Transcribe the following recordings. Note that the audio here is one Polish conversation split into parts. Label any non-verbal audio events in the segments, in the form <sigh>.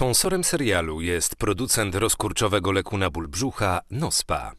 Sponsorem serialu jest producent rozkurczowego leku na ból brzucha Nospa.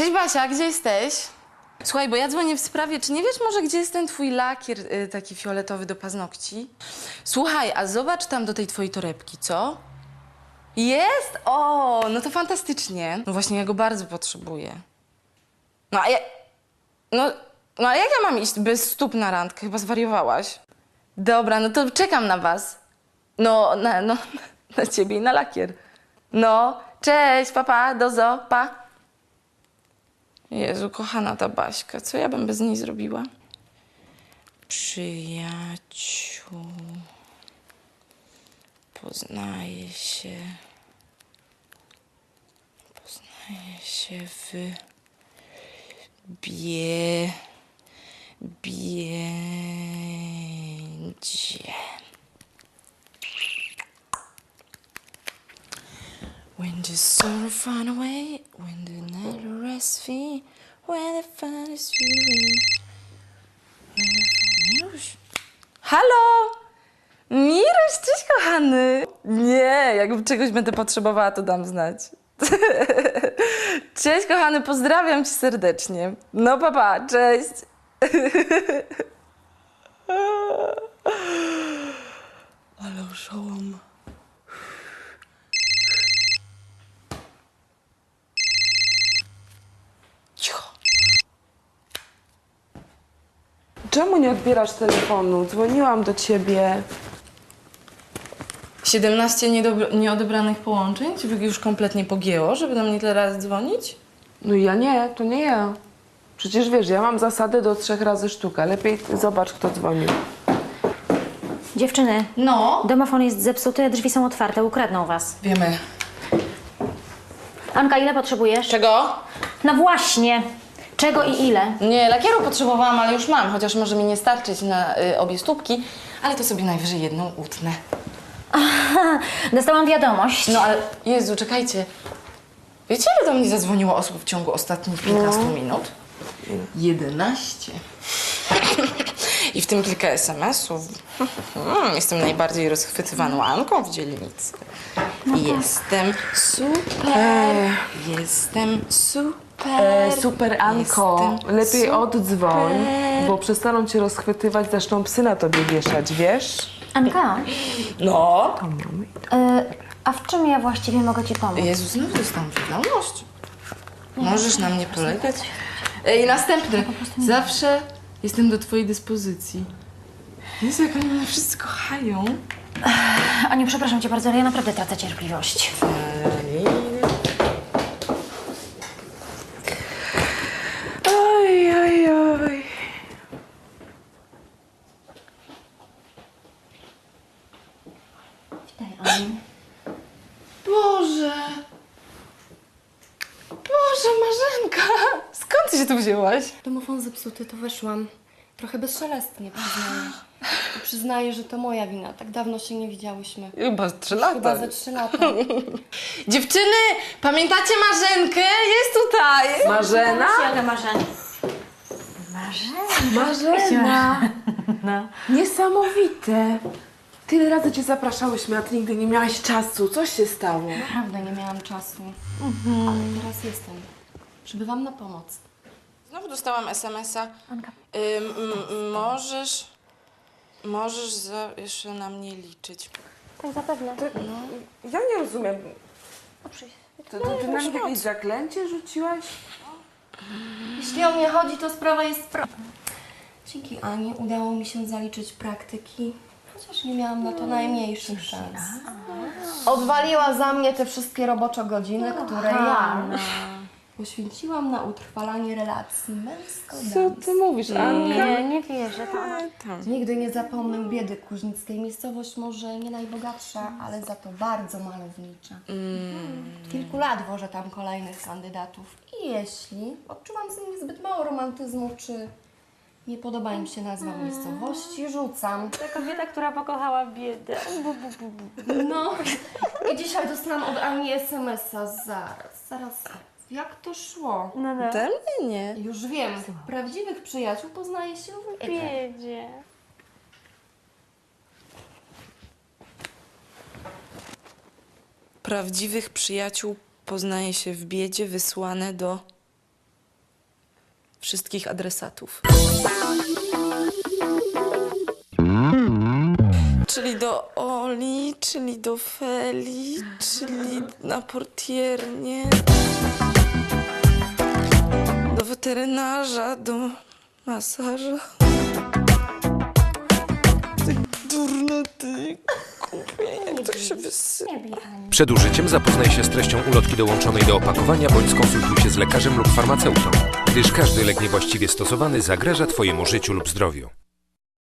Cześć Basia, gdzie jesteś? Słuchaj, bo ja dzwonię w sprawie, czy nie wiesz może, gdzie jest ten twój lakier y, taki fioletowy do paznokci? Słuchaj, a zobacz tam do tej twojej torebki, co? Jest? O, no to fantastycznie. No właśnie, ja go bardzo potrzebuję. No a ja... No, no a jak ja mam iść bez stóp na randkę? Chyba zwariowałaś. Dobra, no to czekam na was. No, na, no, <laughs> na ciebie i na lakier. No, cześć, papa, dozo, pa. Jezu, kochana ta Baśka, co ja bym bez niej zrobiła? Przyjaciół. Poznaje się. Poznaje się w. Bie. Biędzie. When the sorrow far away, when the night rests free, when the fun is feeling. Miruś? Halo! Miruś, cześć kochany! Nie, jak czegoś będę potrzebowała, to dam znać. <laughs> cześć kochany, pozdrawiam cię serdecznie. No papa, cześć! <laughs> Czemu nie odbierasz telefonu? Dzwoniłam do ciebie. 17 niedob- nieodebranych połączeń? Ciebie już kompletnie pogięło, żeby do mnie tyle razy dzwonić? No ja nie, to nie ja. Przecież wiesz, ja mam zasadę do trzech razy sztuka. Lepiej zobacz, kto dzwonił. Dziewczyny, No. domofon jest zepsuty, a drzwi są otwarte, ukradną was. Wiemy. Anka, ile potrzebujesz? Czego? No właśnie! Czego i ile? Nie, lakieru potrzebowałam, ale już mam, chociaż może mi nie starczyć na y, obie stópki, ale to sobie najwyżej jedną utnę. Dostałam wiadomość. No ale, Jezu, czekajcie. Wiecie, ile do mnie zadzwoniło osób w ciągu ostatnich 15 minut? 11. <laughs> I w tym kilka SMS-ów. Mm, Jestem najbardziej rozchwytywaną Anką w dzielnicy. Jestem super. Jestem super. E, super Anko, Jestem lepiej super. oddzwoń, bo przestaną cię rozchwytywać, zaczną psy na tobie wieszać, wiesz? Anka, No. y, a w czym ja właściwie mogę ci pomóc? Jezu, znowu dostałam wiadomość. Możesz na mnie polegać? E, I następny. Zawsze jestem do twojej dyspozycji. Jezu, jak oni mnie wszyscy kochają. Aniu, przepraszam cię bardzo, ale ja naprawdę tracę cierpliwość. Witaj, Aniu. Boże. Boże, Marzenka. Skąd ty się tu wzięłaś? Domofon zepsuty, to weszłam. Trochę bezszelestnie, przyznaję. I przyznaję, że to moja wina. Tak dawno się nie widziałyśmy. Chyba trzy Chyba lata. ze trzy lata. <laughs> Dziewczyny, pamiętacie Marzenkę? Jest tutaj. Marzena? Marzena. Marzena. Marzena! <laughs> Niesamowite! Tyle razy cię zapraszałyśmy, a ty nigdy nie miałaś czasu. Co się stało? Naprawdę nie miałam czasu. Ale teraz jestem. Przybywam na pomoc. Znowu dostałam SMS-a. Anka. Ym, m- możesz. Możesz za, jeszcze na mnie liczyć. Tak, zapewne. Ja nie rozumiem. To, to ty na mnie jakieś zaklęcie rzuciłaś? Jeśli o mnie chodzi, to sprawa jest pro... Dzięki Ani udało mi się zaliczyć praktyki, chociaż nie miałam na to najmniejszych szans. Odwaliła za mnie te wszystkie robocze godziny, które ja poświęciłam na utrwalanie relacji męsko Co ty mówisz, Anka? Nie, nie wierzę. To ona... Nigdy nie zapomnę biedy kuźnickiej. Miejscowość może nie najbogatsza, ale za to bardzo malownicza. Od kilku lat wożę tam kolejnych kandydatów. I jeśli odczuwam z nimi zbyt mało romantyzmu, czy nie podoba im się nazwa miejscowości, rzucam. Ta kobieta, która pokochała biedę. No i dzisiaj dostałam od Ani SMS-a. Zaraz, zaraz. Jak to szło? No, no. nie. Już wiem. Prawdziwych przyjaciół poznaje się w biedzie. Biedzie. Prawdziwych przyjaciół poznaje się w biedzie wysłane do wszystkich adresatów. Czyli do Oli, czyli do Feli, czyli na portiernię, do weterynarza, do masaża. Ty durny, ty jak to się wysyła. Przed użyciem zapoznaj się z treścią ulotki dołączonej do opakowania bądź skonsultuj się z lekarzem lub farmaceutą, gdyż każdy lek niewłaściwie stosowany zagraża Twojemu życiu lub zdrowiu.